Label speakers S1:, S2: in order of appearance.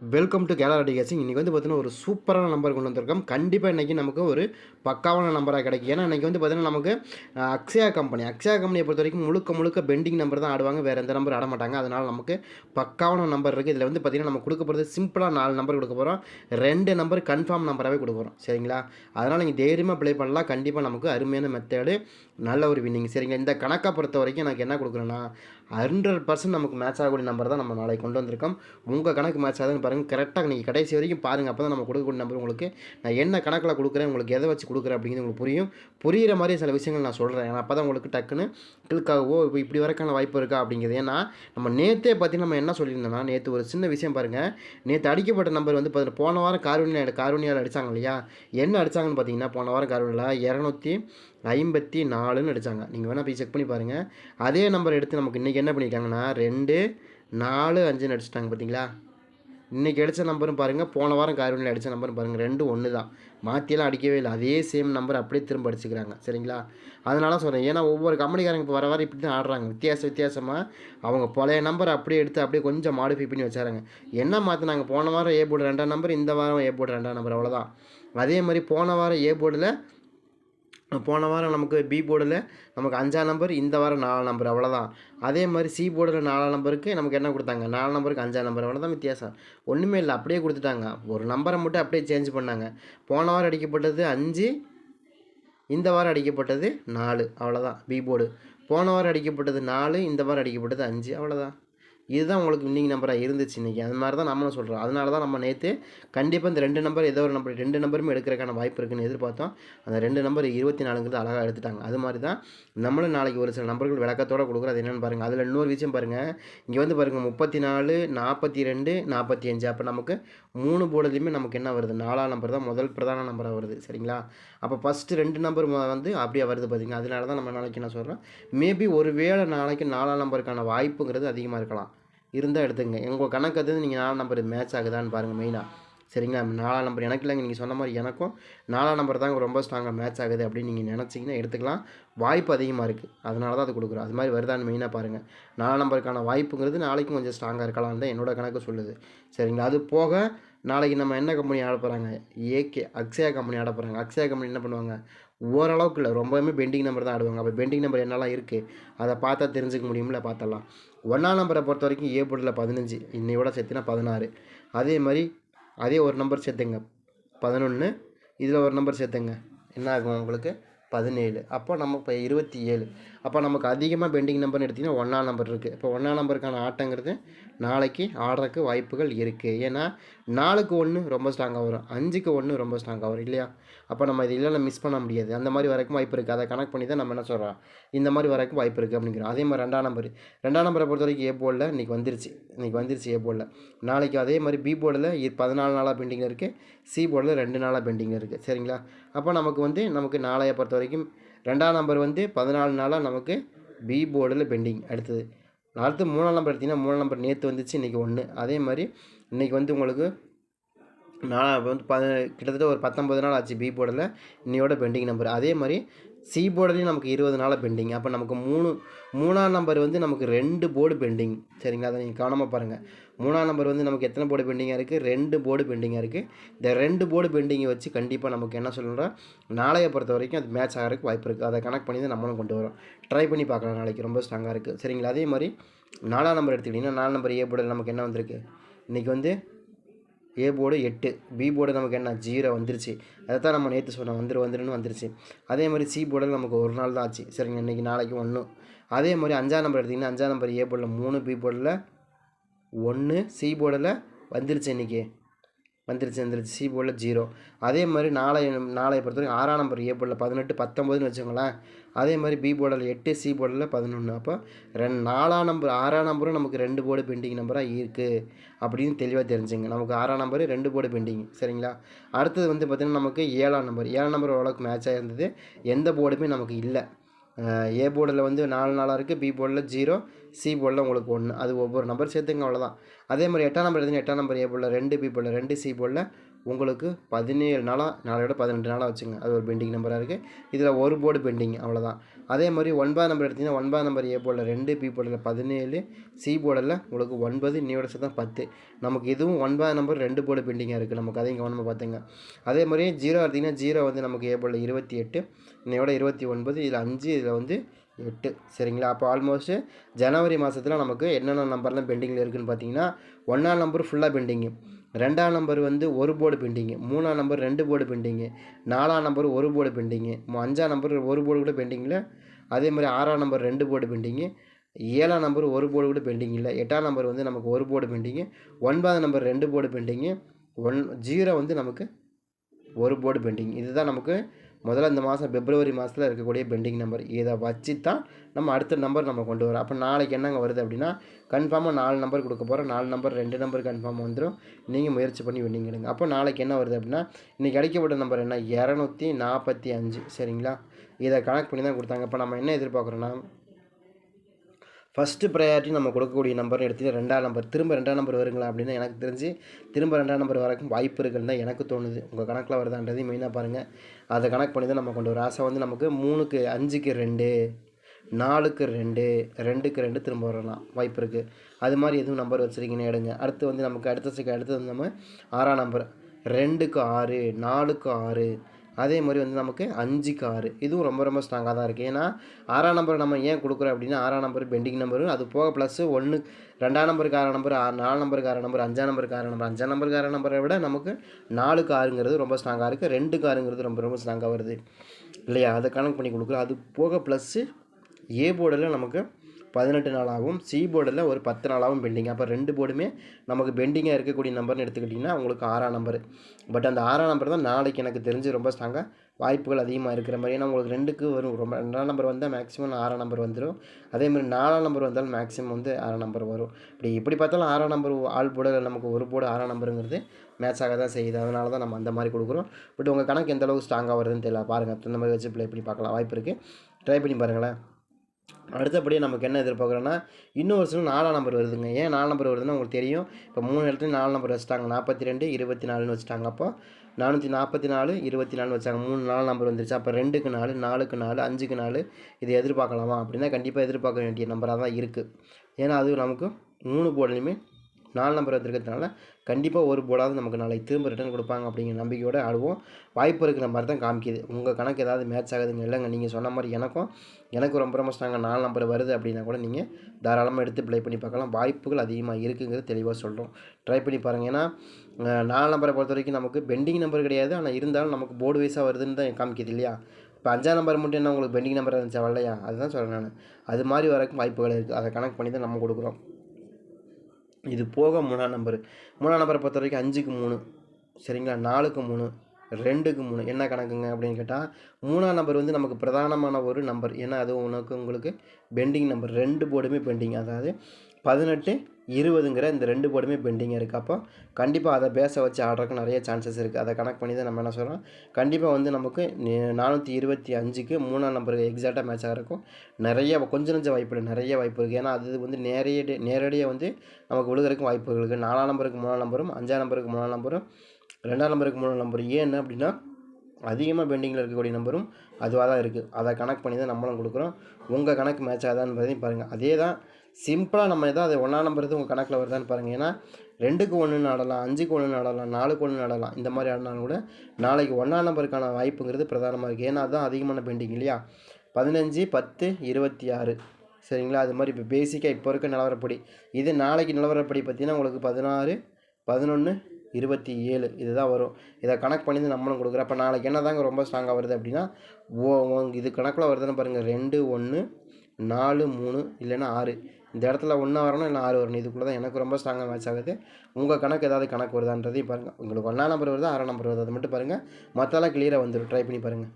S1: Welcome to கேலர் கேசிங் இன்றைக்கி வந்து பார்த்தீங்கன்னா ஒரு சூப்பரான நம்பர் கொண்டு வந்திருக்கோம். கண்டிப்பாக இன்றைக்கி நமக்கு ஒரு பக்காவான நம்பராக கிடைக்கும். ஏன்னா இன்றைக்கி வந்து பார்த்தீங்கன்னா நமக்கு அக்ஷயா கம்பெனி அக்ஷயா கம்பெனியை பொறுத்த வரைக்கும் முழுக்க முழுக்க பெண்டிங் நம்பர் தான் ஆடுவாங்க. வேறு எந்த நம்பர் ஆட மாட்டாங்க. அதனால் நமக்கு பக்காவான நம்பர் இருக்குது இதில் வந்து பார்த்தீங்கன்னா நம்ம கொடுக்க போகிறது சிம்பிளாக நாலு நம்பர் கொடுக்க போகிறோம் ரெண்டு நம்பர் கன்ஃபார்ம் நம்பராகவே கொடுக்க போகிறோம் சரிங்களா? அதனால் நீங்கள் தைரியமாக ப்ளே பண்ணலாம். கண்டிப்பாக நமக்கு அருமையான மெத்தேடு நல்ல ஒரு வின்னிங் சரிங்களா? இந்த கணக்கை பொறுத்த வரைக்கும் எனக்கு என்ன கொடுக்குறேன்னா ஹண்ட்ரட் பர்சன்ட் நமக்கு மேட்ச் ஆகக்கூடிய நம்பர் தான் நம்ம நாளைக்கு கொண்டு வந்திருக்கோம். உங்கள் கணக்கு மேட்ச் ஆகுதுன்னு பாருங்கள் கரெக்டாக நீங்கள் கடைசி வரைக்கும் பாருங்கள் அப்போ தான் நம்ம கொடுக்கக்கூடிய நம்பர் உங்களுக்கு நான் என்ன கணக்கில் கொடுக்குறேன் உங்களுக்கு எதை வச்சு கொடுக்குறேன் அப்படிங்கிறது உங்களுக்கு புரியும். புரிகிற மாதிரி சில விஷயங்கள் நான் சொல்கிறேன் ஏன்னா அப்போ தான் உங்களுக்கு டக்குன்னு கிளிக் ஆகவோ இப்போ இப்படி வரக்கான வாய்ப்பு இருக்கா அப்படிங்கிறது. ஏன்னா நம்ம நேற்றே பார்த்தீங்கன்னா நம்ம என்ன சொல்லியிருந்தோம்னா நேற்று ஒரு சின்ன விஷயம் பாருங்கள் நேற்று அடிக்கப்பட்ட நம்பர் வந்து பார்த்தீங்கன்னா போன வாரம் காரூனியா காரூனியால் அடித்தாங்க இல்லையா? என்ன அடித்தாங்கன்னு பார்த்தீங்கன்னா போன வாரம் காரூனியில் இரநூத்தி ஐம்பத்தி நாலுன்னு அடித்தாங்க நீங்கள் வேணால் போய் செக் பண்ணி பாருங்கள் அதே நம்பர் எடுத்து நமக்கு இன்றைக்கி என்ன பண்ணியிருக்காங்கன்னா ரெண்டு நாலு அஞ்சுன்னு அடிச்சிட்டாங்க பார்த்தீங்களா இன்றைக்கி அடித்த நம்பரும் பாருங்கள் போன வாரம் கார்வனில் அடித்த நம்பரும் பாருங்கள் ரெண்டு ஒன்று தான் மாற்றியெல்லாம் அடிக்கவே இல்லை. அதே சேம் நம்பர் அப்படியே திரும்ப அடிச்சுக்கிறாங்க. சரிங்களா? அதனால சொல்கிறேன் ஏன்னா ஒவ்வொரு கம்பெனிக்காரங்க இப்போ வர வர இப்படி தான் ஆடுறாங்க. வித்தியாச வித்தியாசமாக அவங்க பழைய நம்பர் அப்படியே எடுத்து அப்படியே கொஞ்சம் மாடிஃபை பண்ணி வச்சாராங்க என்ன மாற்றினாங்க போன வாரம் ஏ போர்டு ரெண்டாம் நம்பர் இந்த வாரம் ஏ போர்டு ரெண்டாம் நம்பர் அவ்வளோதான் அதே மாதிரி போன வாரம் ஏ போர்டில் போன வாரம் நமக்கு பி போர்டில் நமக்கு அஞ்சாம் நம்பர் இந்த வாரம் நாலாம் நம்பர் அவ்வளோதான் அதே மாதிரி சி போர்டில் நாலாம் நம்பருக்கு நமக்கு என்ன கொடுத்தாங்க? நாலு நம்பருக்கு அஞ்சாம் நம்பர் அவ்வளோதான் வித்தியாசம். ஒன்றுமே இல்லை அப்படியே கொடுத்துட்டாங்க. ஒரு நம்பரை மட்டும் அப்படியே சேஞ்ச் பண்ணாங்க. போன வாரம் அடிக்கப்பட்டது அஞ்சு இந்த வாரம் அடிக்கப்பட்டது நாலு. அவ்வளோதான் பி போர்டு. போன வாரம் அடிக்கப்பட்டது நாலு இந்த வாரம் அடிக்கப்பட்டது அஞ்சு. அவ்வளோதான் இதுதான் உங்களுக்கு வின்னிங் நம்பராக இருந்துச்சு இன்றைக்கி அது மாதிரி தான் நம்மளும் சொல்கிறோம் அதனால தான் நம்ம நேற்று கண்டிப்பாக இந்த ரெண்டு நம்பர் ஏதோ ஒரு நம்பர் ரெண்டு நம்பருமே எடுக்கிறதுக்கான வாய்ப்பு இருக்குன்னு எதிர்பார்த்தோம். அந்த ரெண்டு நம்பர் இருபத்தி நாலுங்கிறது அழகாக எடுத்துட்டாங்க. அது மாதிரி தான் நம்மளும் நாளைக்கு ஒரு சில நம்பர்கள் விளக்கத்தோடு கொடுக்குறோம் அது என்னென்னு பாருங்கள் அதில் இன்னொரு விஷயம் பாருங்கள் இங்கே வந்து பாருங்கள் முப்பத்தி நாலு நாற்பத்தி ரெண்டு நாற்பத்தி அஞ்சு. அப்போ நமக்கு மூணு போர்டுலையுமே நமக்கு என்ன வருது? நாலாம் நம்பர் தான் முதல் பிரதான நம்பராக வருது. சரிங்களா? அப்போ ஃபஸ்ட்டு ரெண்டு நம்பர் வந்து அப்படியே வருது பார்த்தீங்க அதனால தான் நம்ம நாளைக்கு என்ன சொல்கிறோம் மேபி ஒரு வேளை நாளைக்கு நாலாம் நம்பருக்கான வாய்ப்புங்கிறது அதிகமாக இருக்கலாம். இருந்தால் எடுத்துங்க. உங்கள் கணக்கு அது நீங்கள் நாலாம் நம்பர் மேட்ச் ஆகுதான்னு பாருங்கள் மெயினாக சரிங்களா? நாலாம் நம்பர் எனக்கு இல்லைங்க நீங்கள் சொன்ன மாதிரி எனக்கும் நாலாம் நம்பர் தாங்க ரொம்ப ஸ்ட்ராங்காக மேட்ச் ஆகுது அப்படின்னு நீங்கள் நினச்சிங்கன்னா எடுத்துக்கலாம். வாய்ப்பு அதிகமாக இருக்குது அதனால தான் அது கொடுக்குறோம். அது மாதிரி வருதான்னு மெயினாக பாருங்கள் நாலாம் நம்பருக்கான வாய்ப்புங்கிறது நாளைக்கும் கொஞ்சம் ஸ்ட்ராங்காக இருக்கலாம்னு தான் என்னோட கணக்கு சொல்லுது. சரிங்களா? அது போக நாளைக்கு நம்ம என்ன கம்பெனி ஆட போகிறாங்க ஏகே அக்ஷயா கம்பெனி ஆட போகிறாங்க அக்ஷயா கம்பெனி என்ன பண்ணுவாங்க? ஓரளவுக்கு இல்லை ரொம்பவுமே பெண்டிங் நம்பர் தான் ஆடுவாங்க. அப்போ பெண்டிங் நம்பர் என்னெல்லாம் இருக்குது அதை பார்த்தா தெரிஞ்சுக்க முடியும்ல பார்த்தலாம் ஒன்றாம் நம்பரை பொறுத்த வரைக்கும் ஏ போர்டில் பதினஞ்சு இன்னையோட சேர்த்துனா பதினாறு. அதே மாதிரி அதே ஒரு நம்பர் சேர்த்துங்க. பதினொன்று இதில் ஒரு நம்பர் சேர்த்துங்க. என்ன ஆகும் உங்களுக்கு? பதினேழு. அப்போ நம்ம இப்போ இருபத்தி ஏழு. அப்போ நமக்கு அதிகமாக பெண்டிங் நம்பர்னு எடுத்திங்கன்னா ஒன்றாம் நம்பர் இருக்குது இப்போ ஒன்றாம் நம்பருக்கான ஆட்டங்கிறது நாளைக்கு ஆடுறதுக்கு வாய்ப்புகள் இருக்குது ஏன்னா நாலுக்கு ஒன்று ரொம்ப ஸ்ட்ராங்காக வரும். அஞ்சுக்கு ஒன்று ரொம்ப ஸ்ட்ராங்காக வரும் இல்லையா? அப்போ நம்ம இது இல்லைன்னா மிஸ் பண்ண முடியாது. அந்த மாதிரி வரைக்கும் வாய்ப்பு இருக்குது அதை கனெக்ட் பண்ணி தான் நம்ம என்ன சொல்கிறோம் இந்த மாதிரி வரைக்கும் வாய்ப்பு இருக்குது அப்படிங்கிறோம். அதே மாதிரி ரெண்டாம் நம்பர். ரெண்டாம் நம்பரை பொறுத்த வரைக்கும் ஏ போர்டில் இன்றைக்கி வந்துருச்சு. இன்றைக்கி வந்துருச்சு ஏ போர்டில் நாளைக்கு அதே மாதிரி பி போர்டில் பதினாலு நாளாக பெண்டிங்கில் இருக்குது சி போர்டில் ரெண்டு நாளாக பெண்டிங்கில் இருக்குது சரிங்களா? அப்போ நமக்கு வந்து நமக்கு நாளைய பொறுத்த வரைக்கும் ரெண்டாம் நம்பர் வந்து பதினாலு நாளாக நமக்கு பி போர்டில் பெண்டிங் அடுத்தது அடுத்து மூணாம் நம்பர் எடுத்திங்கன்னா மூணாம் நம்பர் நேற்று வந்துச்சு இன்றைக்கி ஒன்று அதே மாதிரி இன்றைக்கி வந்து உங்களுக்கு நாலா வந்து ப கிட்டத்தட்ட ஒரு பத்தொம்பது நாள் ஆச்சு பி போர்டில் இன்னையோட பெண்டிங் நம்பர் அதே மாதிரி சி போர்டுலேயும் நமக்கு இருபது நாளாக பெண்டிங் அப்போ நமக்கு மூணு மூணாம் நம்பர் வந்து நமக்கு ரெண்டு போர்டு பெண்டிங் சரிங்களா? அதை நீங்கள் கவனமாக பாருங்கள் மூணாம் நம்பர் வந்து நமக்கு எத்தனை போர்டு பெண்டிங்காக இருக்குது ரெண்டு போர்டு பெண்டிங்காக இருக்குது இந்த ரெண்டு போர்டு பெண்டிங்கை வச்சு கண்டிப்பாக நமக்கு என்ன சொல்லணும்னா நாளைய பொறுத்த வரைக்கும் அது மேட்ச் ஆகிறதுக்கு வாய்ப்பு இருக்குது அதை கனெக்ட் பண்ணி தான் நம்மளும் கொண்டு வரோம். ட்ரை பண்ணி பார்க்கலாம். நாளைக்கு ரொம்ப ஸ்ட்ராங்காக இருக்குது சரிங்களா? அதே மாதிரி நாலாம் நம்பர் எடுத்துக்கிட்டிங்கன்னா நாலு நம்பர் ஏ போர்டில் நமக்கு என்ன வந்திருக்கு? இன்றைக்கி வந்து ஏ போர்டு எட்டு பி போர்டு நமக்கு என்ன? ஜீரோ வந்துருச்சு. அதை தான் நம்ம நேற்று சொன்னோம். வந்துரு வந்துருன்னு வந்துருச்சு. அதே மாதிரி சி போர்டில் நமக்கு ஒரு நாள் தான் ஆச்சு. சரிங்க இன்றைக்கி நாளைக்கு ஒன்று அதே மாதிரி அஞ்சாம் நம்பர் எடுத்திங்கன்னா அஞ்சாம் நம்பர் ஏ போர்டில் மூணு பி போர்டில் ஒன்று சி போர்டில் வந்துருச்சு இன்றைக்கி வந்துருச்சு வந்துருச்சு. சி போர்டில் ஜீரோ அதே மாதிரி நாளை நாளை பொறுத்தவரைக்கும் ஆறாம் நம்பர் ஏ போர்டில் பதினெட்டு பத்தொம்போதுன்னு வச்சுக்கோங்களேன். அதே மாதிரி பி போர்டில் எட்டு சி போர்டில் பதினொன்று அப்போ ரெண்டு நாலாம் நம்பர் ஆறாம் நம்பரும் நமக்கு ரெண்டு போர்டு பெண்டிங் நம்பராக இருக்குது அப்படின்னு தெளிவாக தெரிஞ்சுங்க. நமக்கு ஆறாம் நம்பர் ரெண்டு போர்டு பெண்டிங் சரிங்களா? அடுத்தது வந்து பார்த்திங்கன்னா நமக்கு ஏழாம் நம்பர் ஏழாம் நம்பர் ஓரளவுக்கு மேட்சாக இருந்தது எந்த போர்டுமே நமக்கு இல்லை. ஏ போர்டில் வந்து நாலு நாளாக இருக்குது பி போர்டில் ஜீரோ சி போர்டில் உங்களுக்கு ஒன்று அது ஒவ்வொரு நம்பர் சேர்த்துங்க அவ்வளோதான் அதே மாதிரி எட்டாம் நம்பர் எடுத்தீங்கன்னா எட்டாம் நம்பர் ஏ போர்டில் ரெண்டு பி போர்டில் ரெண்டு சி போர்டில் உங்களுக்கு பதினேழு நாளாக நாளையோட பதினெட்டு நாளாக வச்சுங்க. அது ஒரு பெண்டிங் நம்பராக இருக்குது இதில் ஒரு போர்டு பெண்டிங் அவ்வளோதான் அதே மாதிரி ஒன்பதாம் நம்பர் எடுத்திங்கன்னா ஒன்பதாம் நம்பர் ஏ போர்டில் ரெண்டு பி போர்டில் பதினேழு சி போர்டில் உங்களுக்கு ஒன்பது இன்னையோட சேர்த்தா பத்து. நமக்கு இதுவும் ஒன்பதாம் நம்பர் ரெண்டு போர்டு பெண்டிங்காக இருக்குது நமக்கு அதையும் கவனமாக பார்த்துங்க அதே மாதிரி ஜீரோ எடுத்திங்கன்னா ஜீரோ வந்து நமக்கு ஏ போர்டில் இருபத்தி எட்டு இன்னையோட இருபத்தி ஒன்பது இதில் அஞ்சு இதில் வந்து எட்டு. சரிங்களா? அப்போ ஆல்மோஸ்ட்டு ஜனவரி மாதத்தில் நமக்கு என்னென்ன நம்பர்லாம் பெண்டிங்கில் இருக்குதுன்னு பார்த்தீங்கன்னா ஒன்றாம் நம்பர் ஃபுல்லாக பெண்டிங்கு ரெண்டாம் நம்பர் வந்து ஒரு போர்டு பெண்டிங்கு மூணாம் நம்பர் ரெண்டு போர்டு பெண்டிங்கு நாலாம் நம்பர் ஒரு போர்டு பெண்டிங்கு அஞ்சாம் நம்பர் ஒரு போர்டு கூட பெண்டிங்கில் அதே மாதிரி ஆறாம் நம்பர் ரெண்டு போர்டு பெண்டிங்கு ஏழாம் நம்பர் ஒரு போர்டு கூட பெண்டிங் இல்லை. எட்டாம் நம்பர் வந்து நமக்கு ஒரு போர்டு பெண்டிங்கு ஒன்பதாம் நம்பர் ரெண்டு போர்டு பெண்டிங்கு ஒன் ஜீரோ வந்து நமக்கு ஒரு போர்டு பெண்டிங் இதுதான் நமக்கு முதல்ல இந்த மாதம் பிப்ரவரி மாதத்தில் இருக்கக்கூடிய பெண்டிங் நம்பர் இதை வச்சு தான் நம்ம அடுத்த நம்பர் நம்ம கொண்டு வரோம். அப்போ நாளைக்கு என்னங்க வருது அப்படின்னா கன்ஃபார்மாக நாலு நம்பர் கொடுக்க போகிறோம் நாலு நம்பர் ரெண்டு நம்பர் கன்ஃபார்ம் வந்துடும் நீங்கள் முயற்சி பண்ணி வின்னிங் எடுங்க அப்போ நாளைக்கு என்ன வருது அப்படின்னா இன்றைக்கி அடிக்கப்பட்ட நம்பர் என்ன? இரநூத்தி நாற்பத்தி அஞ்சு. சரிங்களா? இதை கனெக்ட் பண்ணி தான் கொடுத்தாங்க. இப்போ நம்ம என்ன எதிர்பார்க்குறோன்னா ஃபஸ்ட்டு ப்ரையாரிட்டி நம்ம கொடுக்கக்கூடிய நம்பர் எடுத்துகிட்டு ரெண்டாம் நம்பர் திரும்ப ரெண்டாம் நம்பர் வருங்களா அப்படின்னு எனக்கு தெரிஞ்சு திரும்ப ரெண்டாம் நம்பர் வரைக்கும் வாய்ப்பு இருக்குன்னு தான் எனக்கு தோணுது. உங்கள் கணக்கில் வருதான்றதையும் மெயினாக பாருங்கள் அதை கணக்கு பண்ணி தான் நம்ம கொண்டு வரோம் ஆசை வந்து நமக்கு மூணுக்கு அஞ்சுக்கு ரெண்டு நாலுக்கு ரெண்டு ரெண்டுக்கு ரெண்டு திரும்ப வரலாம். வாய்ப்பு இருக்குது அது மாதிரி எதுவும் நம்பர் வச்சுருக்கீங்கன்னு எடுங்க. அடுத்து வந்து நமக்கு அடுத்த செகண்ட் அடுத்தது வந்து நம்ம ஆறாம் நம்பர் ரெண்டுக்கு ஆறு நாலுக்கு ஆறு அதே மாதிரி வந்து நமக்கு அஞ்சுக்கு ஆறு இதுவும் ரொம்ப ரொம்ப ஸ்ட்ராங்காக தான் இருக்குது ஏன்னா ஆறாம் நம்பர் நம்ம ஏன் கொடுக்குறோம் அப்படின்னா ஆறாம் நம்பர் பெண்டிங் நம்பரு அது போக ப்ளஸ் ஒன்று ரெண்டாம் நம்பருக்கு ஆறாம் நம்பர் நாலு நம்பருக்கு ஆறாம் நம்பர் அஞ்சாம் நம்பருக்கு ஆறாம் நம்பர் அஞ்சாம் நம்பருக்கு ஆறாம் நம்பரை விட நமக்கு நாலுக்கு ஆறுங்கிறது ரொம்ப ஸ்ட்ராங்காக இருக்குது ரெண்டுக்கு ஆறுங்கிறது ரொம்ப ரொம்ப ஸ்ட்ராங்காக வருது. இல்லையா? அதை கணக்கு பண்ணி கொடுக்குறோம். அது போக ப்ளஸ்ஸு ஏ போர்டில் நமக்கு பதினெட்டு நாளாகவும் சி போர்டில் ஒரு பத்து நாளாகவும் பெண்டிங் அப்போ ரெண்டு போர்டுமே நமக்கு பெண்டிங்காக இருக்கக்கூடிய நம்பர்னு எடுத்துக்கிட்டிங்கன்னா உங்களுக்கு ஆறாம் நம்பர் பட் அந்த ஆறாம் நம்பர் தான் நாளைக்கு எனக்கு தெரிஞ்சு ரொம்ப ஸ்ட்ராங்காக வாய்ப்புகள் அதிகமாக இருக்கிற மாதிரி. ஏன்னா உங்களுக்கு ரெண்டுக்கு வரும். ரொம்ப ரெண்டாம் நம்பர் வந்தால் மேக்ஸிமம் ஆறாம் நம்பர் வந்துடும் அதே மாதிரி நாலாம் நம்பர் வந்தாலும் மேக்ஸிமம் வந்து ஆறாம் நம்பர் வரும். இப்படி எப்படி பார்த்தாலும் ஆறாம் நம்பர் ஆள் போட நமக்கு ஒரு போர்டு ஆறாம் நம்பருங்கிறது மேட்ச் ஆக தான் செய்யுது. அதனால தான் நம்ம அந்த மாதிரி கொடுக்குறோம். பட் உங்கள் கணக்கு எந்த அளவுக்கு ஸ்ட்ராங்காக வருதுன்னு தெரியல. பாருங்கள் அந்த மாதிரி வச்சு ப்ளே பண்ணி பார்க்கலாம். வாய்ப்பு இருக்குது ட்ரை பண்ணி பாருங்களேன். அடுத்தபடியாக நமக்கு என்ன எதிர்பார்க்குறோன்னா இன்னும் ஒரு சில நாலாம் நம்பர் வருதுங்க. ஏன் நாலு நம்பர் வருதுன்னா உங்களுக்கு தெரியும். இப்போ மூணு இடத்துல நாலு நம்பர் வச்சுட்டாங்க. நாற்பத்தி ரெண்டு இருபத்தி நாலுன்னு வச்சுட்டாங்க. அப்போ நானூற்றி நாற்பத்தி நாலு இருபத்தி நாலு வச்சாங்க. மூணு நாலு நம்பர் வந்துருச்சு. அப்போ ரெண்டுக்கு நாலு நாலுக்கு நாலு அஞ்சுக்கு நாலு இது எதிர்பார்க்கலாமா? அப்படின்னா கண்டிப்பாக எதிர்பார்க்க வேண்டிய நம்பராக தான் இருக்குது ஏன்னா அது நமக்கு மூணு போர்டுலையுமே நாலு நம்பர் வந்திருக்கிறதுனால கண்டிப்பாக ஒரு போர்டாவது நமக்கு நாளைக்கு திரும்ப ரிட்டர்ன் கொடுப்பாங்க அப்படிங்கிற நம்பிக்கையோடு ஆடுவோம். வாய்ப்பு இருக்கிற மாதிரி தான் காமிக்கிது. உங்கள் கணக்கு ஏதாவது மேட்ச் ஆகுதுங்க. இல்லைங்க நீங்கள் சொன்ன மாதிரி எனக்கும் எனக்கு ரொம்ப ரொம்ப ஸ்ட்ராங்காக நாலு நம்பர் வருது அப்படின்னா கூட நீங்கள் தாராளமாக எடுத்து ப்ளே பண்ணி பார்க்கலாம். வாய்ப்புகள் அதிகமாக இருக்குங்கிறது தெளிவாக சொல்கிறோம் ட்ரை பண்ணி பாருங்கள் ஏன்னா நாலு நம்பரை பொறுத்த வரைக்கும் நமக்கு பெண்டிங் நம்பர் கிடையாது. ஆனால் இருந்தாலும் நமக்கு போர்டு வைஸாக வருதுன்னு தான் காமிக்கிது இல்லையா? இப்போ அஞ்சாம் நம்பர் மட்டும் என்ன உங்களுக்கு பெண்டிங் நம்பர் இருந்துச்சா? வரலையா? அதுதான் சொல்கிறேன் நான். அது மாதிரி வரக்கும் வாய்ப்புகள் இருக்குது அதை கணக்கு பண்ணி தான் நம்ம கொடுக்குறோம். இது போக மூணாம் நம்பர் மூணாம் நம்பரை பொறுத்த வரைக்கும் அஞ்சுக்கு மூணு. சரிங்களா? நாலுக்கு மூணு. ரெண்டுக்கு மூணு. என்ன கணக்குங்க அப்படின்னு கேட்டால் மூணாம் நம்பர் வந்து நமக்கு பிரதானமான ஒரு நம்பர் ஏன்னா அது உனக்கு உங்களுக்கு பெண்டிங் நம்பர் ரெண்டு போர்டுமே பெண்டிங் அதாவது பதினெட்டு இருபதுங்கிற இந்த ரெண்டு போர்டுமே பெண்டிங்காக இருக்குது அப்போ கண்டிப்பாக அதை பேச வச்சு ஆடுறதுக்கு நிறைய சான்சஸ் இருக்குது அதை கனெக்ட் பண்ணி தான் நம்ம என்ன சொல்கிறோம் கண்டிப்பாக வந்து நமக்கு நானூற்றி இருபத்தி அஞ்சுக்கு மூணாம் நம்பருக்கு எக்ஸாக்டாக மேட்சாக இருக்கும் நிறைய கொஞ்சம் நஞ்ச வாய்ப்பு இல்லை நிறைய வாய்ப்பு இருக்குது ஏன்னா அது வந்து நேரடி நேரடியாக வந்து நமக்கு விழுகிறதுக்கும் வாய்ப்புகள் இருக்குது நாலாம் நம்பருக்கு மூணாம் நம்பரும் அஞ்சாம் நம்பருக்கு மூணாம் நம்பரும் ரெண்டாம் நம்பருக்கு மூணாம் நம்பர் ஏன் அப்படின்னா அதிகமாக பெண்டிங்கில் இருக்கக்கூடிய நம்பரும் அதுவாக தான் இருக்குது அதை கணக்கு பண்ணி தான் நம்மளும் கொடுக்குறோம். உங்கள் கணக்கு மேட்ச் ஆகுதான்னு பாருங்கள் அதே தான் சிம்பிளாக நம்ம எதாவது ஒன்றா நம்பர் உங்கள் கணக்கில் வருதான்னு பாருங்கள் ஏன்னா ரெண்டுக்கு ஒன்றுன்னு ஆடலாம் அஞ்சுக்கு ஒன்றுன்னு ஆடலாம் நாலுக்கு ஒன்று ஆடலாம் இந்த மாதிரி ஆடினாலும் கூட நாளைக்கு ஒன்றாம் நம்பருக்கான வாய்ப்புங்கிறது பிரதானமாக இருக்குது ஏன்னா அதுதான் அதிகமான பெண்டிங் இல்லையா? பதினஞ்சு பத்து இருபத்தி ஆறு. சரிங்களா? அது மாதிரி இப்போ பேசிக்காக இப்போ இருக்க நிலவரப்படி. இது நாளைக்கு நிலவரப்படி பார்த்தீங்கன்னா உங்களுக்கு பதினாறு பதினொன்று இருபத்தி ஏழு இதுதான் வரும். இதை கணக்கு பண்ணி நம்மளும் கொடுக்குறோம். அப்போ நாளைக்கு என்ன தாங்க ரொம்ப ஸ்ட்ராங்காக வருது அப்படின்னா ஓ இது கணக்கில் வருதுன்னு பாருங்கள் ரெண்டு ஒன்று நாலு மூணு இல்லைன்னா ஆறு. இந்த இடத்துல ஒன்றா வரணும் இல்லை ஆறு வரணும். இதுக்குள்ளே தான் எனக்கு ரொம்ப ஸ்ட்ராங்காக மேட்ச் ஆகுது. உங்கள் கணக்கு ஏதாவது கணக்கு வருதான்றதையும் பாருங்கள் உங்களுக்கு ஒன்றா நம்பர் வருதா ஆறாம் நம்பர் வருது அதை மட்டும் பாருங்கள் மற்றெல்லாம் கிளியராக வந்துடும் ட்ரை பண்ணி பாருங்கள்